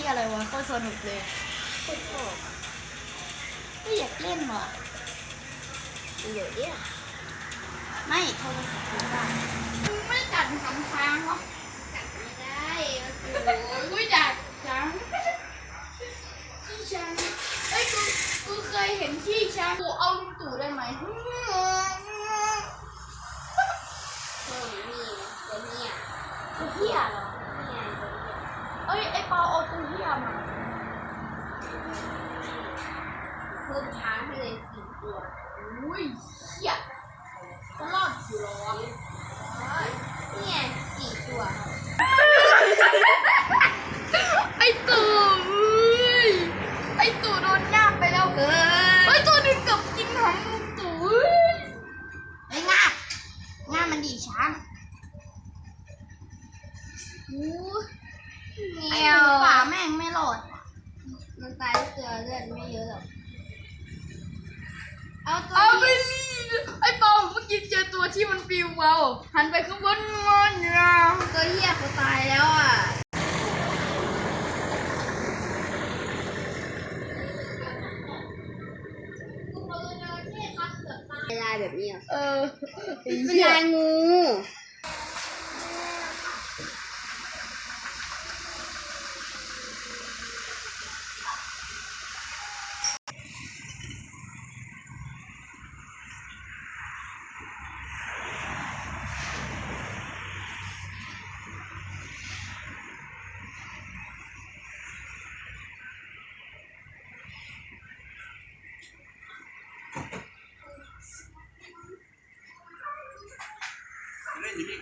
ที่อะไรวะก็สนุกเลยคุณบอไม่อยากเล่นว่ะเดี๋ยวเนี่ยไม่โทรศัพท์ได้ทำค้างวะ จับไม่ได้มันคือ โอ้ยไม่จัดช้างขี้ช้างเอ้ยกูกูเคยเห็นขี้ช้างกูเอาลุงตู่ได้ไหม เพิ่มนี่ตัวเนี่ย ตัวเหี้ยเหรอ เนี่ยตัวเนี่ย เอ้ยไอเปาเอาตัวเหี้ยมา เพิ่มช้างให้เลยสี่ตัวอุ้ยเหี้ยจะรอดอยู่เหรอวะเนี่ยสี่ตัวไอตู่ไอตู่โดนย่างไปแล้วเฮ้ไอตัวนึงกับกินหางตู่ไองาบงาบมันดีช้างอู้ไอเงี้ยวป่าแม่งไม่รอด มันตายด้วยตัวเลือดไม่เยอะหรอก เอาตัวเอาไปนี้ลีไอเปาเมื่อกี้เจอตัวที่มันปิวเบาหันไปข้างบนมันนะตัวเหี้ยกูตายแล้วอะ เวลาแบบนี้เหรอเออไอ้เป็นเหี้ยลายงู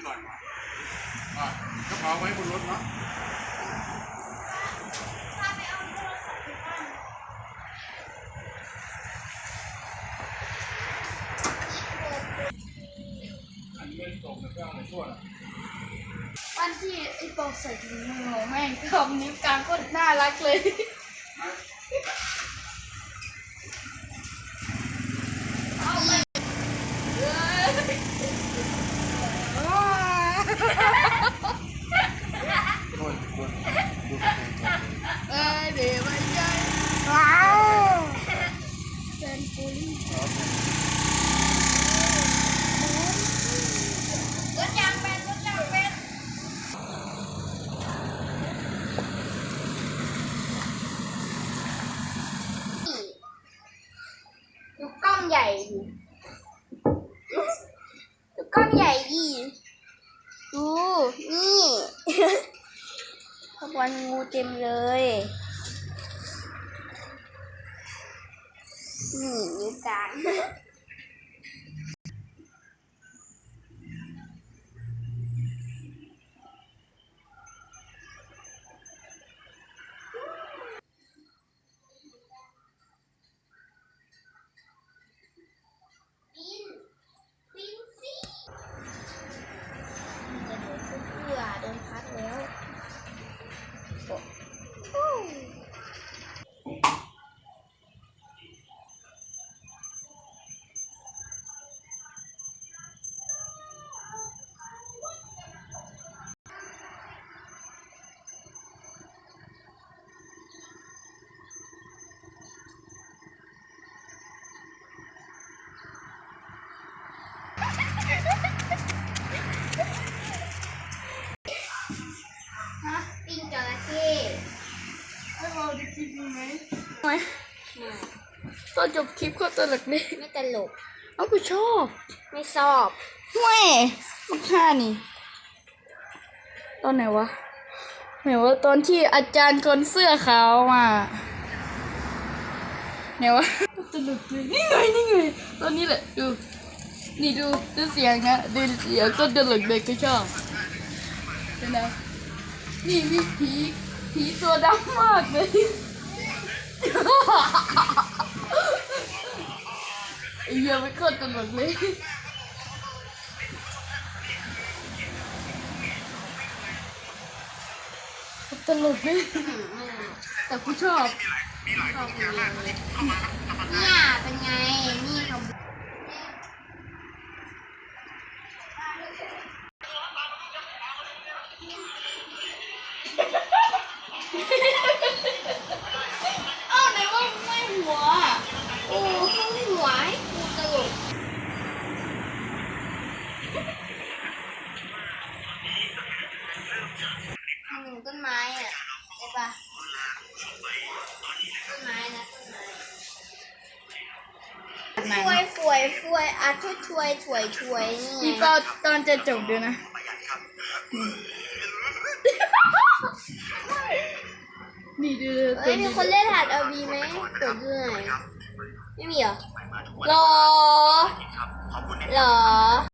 ก่อนอะกระเป๋าไว้บนรถเนาะวันที่ไอเปาใส่ถุงมือแม่งทำนิ้วกลางโคตรน่ารักเลย เอาไปเอ้ย โอ้ยควรดูกระเป๋าก่อน เอ้ยเดี๋ยวมันใหญ่ว้าวเป็นปุ้ย รถยางเป็นรถยางเป็น ดูกล้อง ใหญ่ดูกล้องใหญ่ดีดูนี่ขบวนงูเต็มเลยนี่นิ้วกลาง ตอนจบคลิปก็ตลกดีไม่ตลก เอากูชอบ ไม่ชอบแม่มักค่านี่ ตอนไหนวะไหนว่าตอนที่อาจารย์คนเสื้อขาวมาไหนวะตลกเลยนี่ไงนี่ไงตอนนี้แหละดูนี่ดูดูเสียงนะดูเสียงก็ตลกเลยก็ชอบเห็นไหมนี่มีผีผีตัวดำมากเลย ไอเรือไม่เข้ากันหมบเลยตลกไหมแต่กูชอบนี่เป็นไง นี่เขาเอ้าไหนว่าไม่หัว ยอะช่วยช่วยช่วยช่วยนี่นี่ไงก็ตอนจะจบด้วยนะอืมนี่ดูเอ้ยมีคนเล่นหัดเอาบีไหมเปิดดูหน่อยไม่มีเหรอหรอหรอ